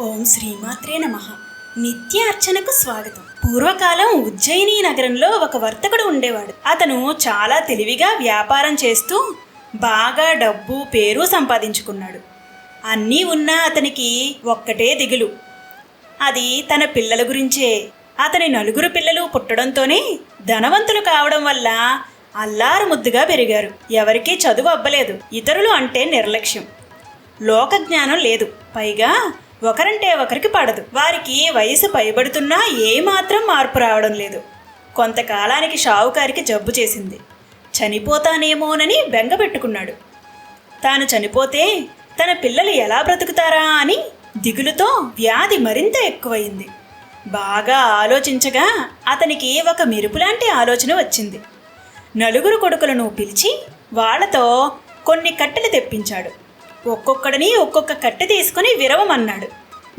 ఓం శ్రీమాత్రే నమ. నిత్య అర్చనకు స్వాగతం. పూర్వకాలం ఉజ్జయిని నగరంలో ఒక వర్తకుడు ఉండేవాడు. అతను చాలా తెలివిగా వ్యాపారం చేస్తూ బాగా డబ్బు పేరు సంపాదించుకున్నాడు. అన్నీ ఉన్నా అతనికి ఒక్కటే దిగులు. అది తన పిల్లల గురించే. అతని నలుగురు పిల్లలు పుట్టడంతోనే ధనవంతులు కావడం వల్ల అల్లారు ముద్దుగా పెరిగారు. ఎవరికీ చదువు అబ్బలేదు. ఇతరులు అంటే నిర్లక్ష్యం. లోక జ్ఞానం లేదు. పైగా ఒకరంటే ఒకరికి పడదు. వారికి వయసు పైబడుతున్నా ఏమాత్రం మార్పు రావడం లేదు. కొంతకాలానికి షావుకారికి జబ్బు చేసింది. చనిపోతానేమోనని బెంగ పెట్టుకున్నాడు. తాను చనిపోతే తన పిల్లలు ఎలా బ్రతుకుతారా అని దిగులుతో వ్యాధి మరింత ఎక్కువయింది. బాగా ఆలోచించగా అతనికి ఒక మెరుపులాంటి ఆలోచన వచ్చింది. నలుగురు కొడుకులను పిలిచి వాళ్ళతో కొన్ని కట్టెలు తెప్పించాడు. ఒక్కొక్కడిని ఒక్కొక్క కట్టె తీసుకుని విరవమన్నాడు.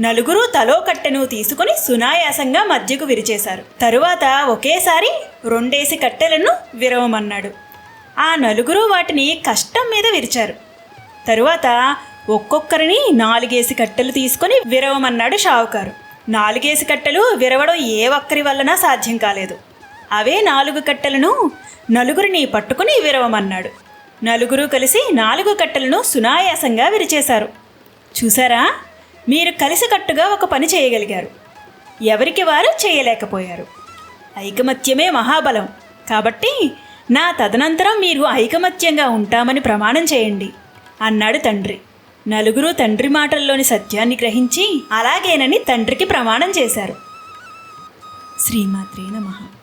నలుగురు తలో కట్టెను తీసుకుని సునాయాసంగా మధ్యకు విరిచేశారు. తరువాత ఒకేసారి రెండేసి కట్టెలను విరవమన్నాడు. ఆ నలుగురు వాటిని కష్టం మీద విరిచారు. తరువాత ఒక్కొక్కరిని నాలుగేసి కట్టెలు తీసుకొని విరవమన్నాడు షావుకారు. నాలుగేసి కట్టెలు విరవడం ఏ ఒక్కరి వలన సాధ్యం కాలేదు. అవే నాలుగు కట్టెలను నలుగురిని పట్టుకుని విరవమన్నాడు. నలుగురు కలిసి నాలుగు కట్టెలను సునాయాసంగా విరిచేశారు. చూసారా మీరు కలిసికట్టుగా ఒక పని చేయగలిగారు. ఎవరికి వారు చేయలేకపోయారు. ఐకమత్యమే మహాబలం. కాబట్టి నా తదనంతరం మీరు ఐకమత్యంగా ఉంటామని ప్రమాణం చేయండి అన్నాడు తండ్రి. నలుగురు తండ్రి మాటల్లోని సత్యాన్ని గ్రహించి అలాగేనని తండ్రికి ప్రమాణం చేశారు. శ్రీమాత్రే నమః.